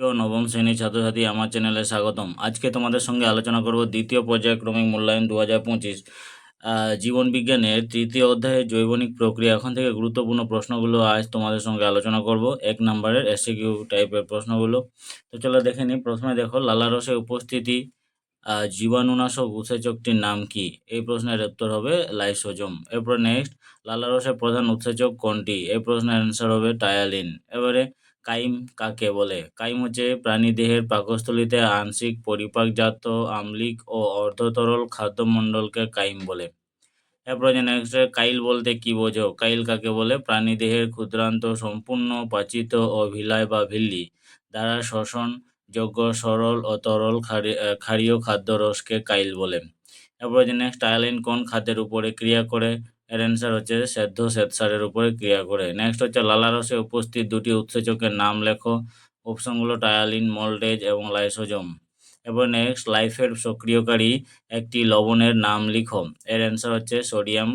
প্রিয় নবম শ্রেণির ছাত্রছাত্রী, আমার চ্যানেলে স্বাগতম। আজকে তোমাদের সঙ্গে আলোচনা করব দ্বিতীয় পর্যায়ক্রমিক মূল্যায়ন দু হাজার পঁচিশ। জীবন বিজ্ঞানের তৃতীয় অধ্যায়ে জৈবনিক প্রক্রিয়া। এখন থেকে গুরুত্বপূর্ণ প্রশ্নগুলো আজ তোমাদের সঙ্গে আলোচনা করব। এক নম্বরের এসিকিউ টাইপের প্রশ্নগুলো। তো চলো দেখে নিই। প্রথমে দেখো লালারসের উপস্থিতি। জীবাণুনাশক উৎসেচকটির নাম কি? এই প্রশ্নের উত্তর হবে লাইসোজম। এরপর নেক্সট লালারসের প্রধান উৎসেচক কোনটি? এই প্রশ্নের অ্যান্সার হবে টায়ালিন। এবারে কাইম কাকে বলে? কাইম হচ্ছে প্রাণীদেহের পাকস্থলীতে আংশিক পরিপাকজাত আম্লিক ও অর্ধতরল খাদ্যমণ্ডলকে কাইম বলে। এরপর কাইল বলতে কি বোঝো? কাইল কাকে বলে? প্রাণীদেহের ক্ষুদ্রান্ত, সম্পূর্ণ, পাচিত ও ভিলায় বা ভিল্লি দ্বারা শ্বসন যোগ্য সরল ও তরল ক্ষারীয় খাদ্যরসকে কাইল বলে। এরপর যে নেক্সট টায়ালিন কোন খাদ্যের উপরে ক্রিয়া করে? এর অ্যান্সার হচ্ছে সেদ্ধ শ্বেতসারের উপরে ক্রিয়া করে। নেক্সট হচ্ছে লালারসে উপস্থিত দুটি উৎসেচকের নাম লেখো। অপশনগুলো টায়ালিন মল্টেজ এবং লাইসোজম এরপর নেক্সট লাইফের সক্রিয়কারী একটি লবণের নাম লিখো। এর অ্যান্সার হচ্ছে সোডিয়াম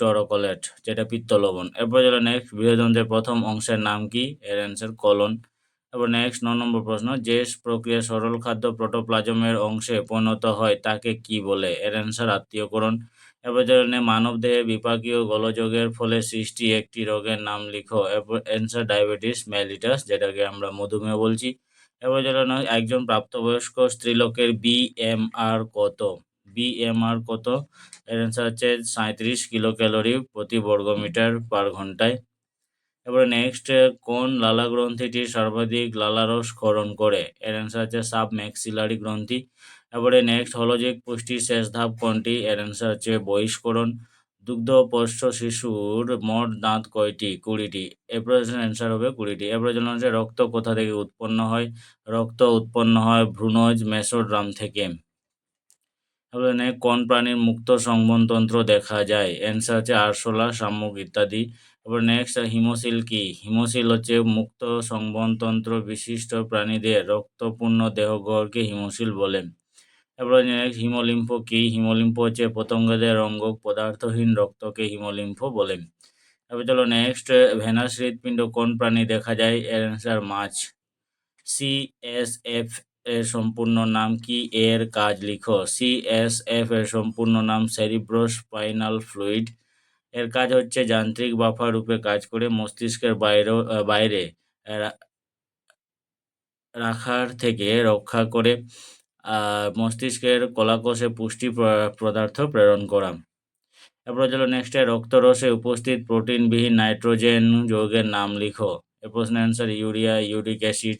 টরোকলেট যেটা পিত্ত লবণ। এরপর চলো নেক্সট বৃহদন্ত্রের প্রথম অংশের নাম কি? এর অ্যান্সার কলন এরপর নেক্সট ন নম্বর প্রশ্ন, যে প্রক্রিয়া সরল খাদ্য প্রোটোপ্লাজমের অংশে পরিণত হয়, তাকে কি বলে? এর অ্যান্সার আত্মীয়করণ। এরপর মানবদেহে মানব দেহে বিপাকীয় গোলযোগের ফলে সৃষ্টি একটি রোগের নাম লিখো অ্যান্সার ডায়াবেটিস মেলিটাস, যেটাকে আমরা মধুমেহ বলছি। জন্য একজন প্রাপ্তবয়স্ক স্ত্রীলোকের বিএমআর কত? বিএমআর কত? এর অ্যান্সার হচ্ছে সাঁত্রিশ কিলো ক্যালোরি প্রতি বর্গমিটার পার ঘন্টায়। এবারে নেক্সট কোন লালা গ্রন্থিটি সর্বাধিক লালারস ক্ষরণ করে? এর অ্যান্সার হচ্ছে সাব ম্যাক্সিলারি গ্রন্থি। এবারে নেক্সট হলজিক পুষ্টির শেষ ধাপ কোনটি? এর অ্যান্সার হচ্ছে বহিষ্করণ। দুগ্ধ পোষ্য শিশুর মোট দাঁত কয়টি? কুড়িটি। এ প্রশ্নের অ্যান্সার হবে কুড়িটি। এরপরে জন্য হচ্ছে রক্ত কোথা থেকে উৎপন্ন হয়? রক্ত উৎপন্ন হয় ভ্রূণজ মেসোড্রাম থেকে। কোন প্রাণীর মুক্ত সংবহনতন্ত্র দেখা যায়? অ্যান্সার হচ্ছে আরশোলা, শামুক ইত্যাদি। এবার নেক্সট হিমোসিল কি? হিমোসিল হচ্ছে মুক্ত সংবহনতন্ত্র বিশিষ্ট প্রাণীদের রক্তপূর্ণ দেহগহরকে হিমোসিল বলে। এবার নেক্সট হিমোলিম্ফ কি? হিমোলিম্ফ হচ্ছে পতঙ্গদের অঙ্গ পদার্থহীন রক্তকে হিমোলিম্ফ বলে। এবার চলো নেক্সট ভেনাস হৃৎপিণ্ড কোন প্রাণী দেখা যায়? এর অ্যান্সার মাছ। সি এস এফ এর সম্পূর্ণ নাম কি? এর কাজ লিখো। সিএসএফ এর সম্পূর্ণ নাম সেরিব্রোস্পাইনাল ফ্লুইড এর কাজ হচ্ছে যান্ত্রিক বাফা রূপে কাজ করে মস্তিষ্কের বাইরেও বাইরে রাখার থেকে রক্ষা করে মস্তিষ্কের কলাকোষে পুষ্টি পদার্থ প্রেরণ করা। এরপর চলো নেক্সটে রক্তরসে উপস্থিত প্রোটিনবিহীন নাইট্রোজেন যৌগের নাম লিখো। এ প্রশ্নের অ্যান্সার ইউরিয়া, ইউরিক অ্যাসিড।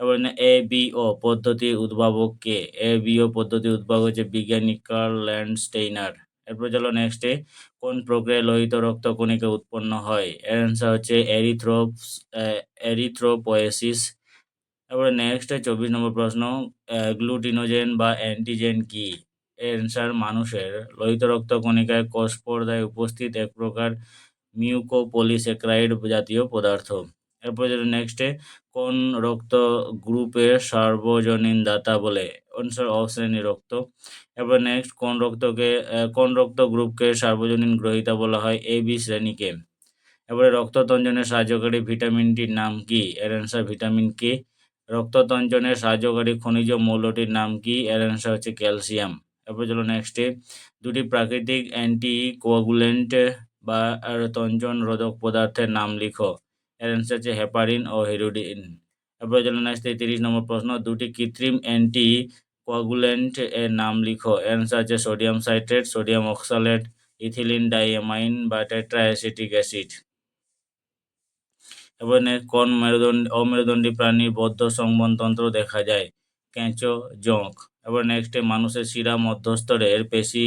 এবার এ বিও পদ্ধতি উদ্ভাবক কে? এ বিও পদ্ধতি উদ্ভাবক হচ্ছে বিজ্ঞানী কার্ল ল্যান্ডস্টেইনার। এরপর চলো নেক্সটে কোন প্রক্রিয়ায় লোহিত রক্ত কণিকা উৎপন্ন হয়? এর অ্যান্সার হচ্ছে এরিথ্রোপস এরিথ্রোপোয়েসিস এবারে নেক্সট চব্বিশ নম্বর প্রশ্ন গ্লুটিনোজেন বা অ্যান্টিজেন কি? এর অ্যান্সার মানুষের। লোহিত রক্ত কণিকায় কোষ উপস্থিত এক প্রকার মিউকোপলিস্যাকারাইড জাতীয় পদার্থ। এরপর নেক্সটে কোন রক্ত গ্রুপের সার্বজনীন দাতা বলে? অ্যান্সার অ শ্রেণি রক্ত। এরপর নেক্সট কোন রক্তকে কোন রক্ত গ্রুপকে সার্বজনীন গ্রহিতা বলা হয়? এ বি শ্রেণীকে এবারে রক্ততঞ্জনের সাহায্যকারী ভিটামিনটির নাম কি? এর ভিটামিন কে রক্ততঞ্জনের সাহায্যকারী খনিজ মৌলটির নাম কি? এর হচ্ছে ক্যালসিয়াম এরপর চলো নেক্সটে দুটি প্রাকৃতিক অ্যান্টি কোয়াগুলেন্ট বা তঞ্জন রোধক পদার্থের নাম লিখো। অ্যান্সার হচ্ছে হেপারিন ও হেরোডিন। এরপর চলো নেক্সট তিরিশ নম্বর প্রশ্ন, দুটি কৃত্রিম অ্যান্টি কোয়াগুলেন্ট এর নাম লিখো। অ্যান্সার হচ্ছে sodium citrate, sodium oxalate, ethylene diamine বা টেট্রা অ্যাসিটিক অ্যাসিড next কোন মেরুদণ্ড, অমেরুদণ্ডী প্রাণীর বদ্ধ সংবহনতন্ত্র দেখা যায়? কেঁচো জোঁক। এবার নেক্সটে, মানুষের শিরা মধ্যস্তরের পেশি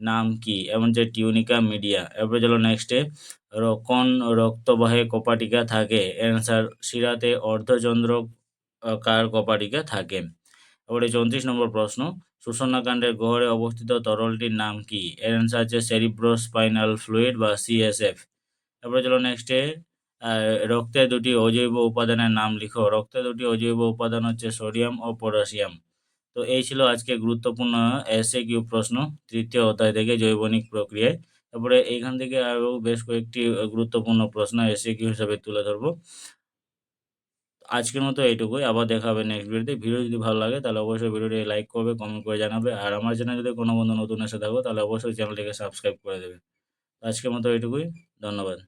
নাম কি? এবং যে টিউনিকা মিডিয়া। এরপরে চলো নেক্সটে কোন রক্তবাহে কপাটিকা থাকে। অ্যান্সার শিরাতে অর্ধচন্দ্র কার কপাটিকা থাকে? এবারে চৌত্রিশ নম্বর প্রশ্ন। শোষণাকাণ্ডের গহরে অবস্থিত তরলটির নাম কি? এর অ্যান্সার হচ্ছে সেরিব্রোস্পাইনাল ফ্লুইড বা সিএসএফ এরপরে চলো নেক্সটে রক্তে দুটি অজৈব উপাদানের নাম লিখো। রক্তে দুটি অজৈব উপাদান হচ্ছে সোডিয়াম ও পটাশিয়াম। তো এই ছিল আজকে গুরুত্বপূর্ণ এসএ কিউ প্রশ্ন, তৃতীয় অধ্যায় থেকে জৈবনিক প্রক্রিয়ায়। তারপরে এইখান থেকে আরও বেশ কয়েকটি গুরুত্বপূর্ণ প্রশ্ন এসএ কিউ হিসাবে তুলে ধরবো। আজকের মতো এইটুকুই, আবার দেখা হবে নেক্সট ভিডিওতে ভিডিও যদি ভালো লাগে, তাহলে অবশ্যই ভিডিওটি লাইক করবে কমেন্ট করে জানাবে। আর আমার চ্যানেল যদি কোনো বন্ধু নতুন এসে থাকো, তাহলে অবশ্যই চ্যানেলটিকে সাবস্ক্রাইব করে দেবে। আজকের মতো এইটুকুই, ধন্যবাদ।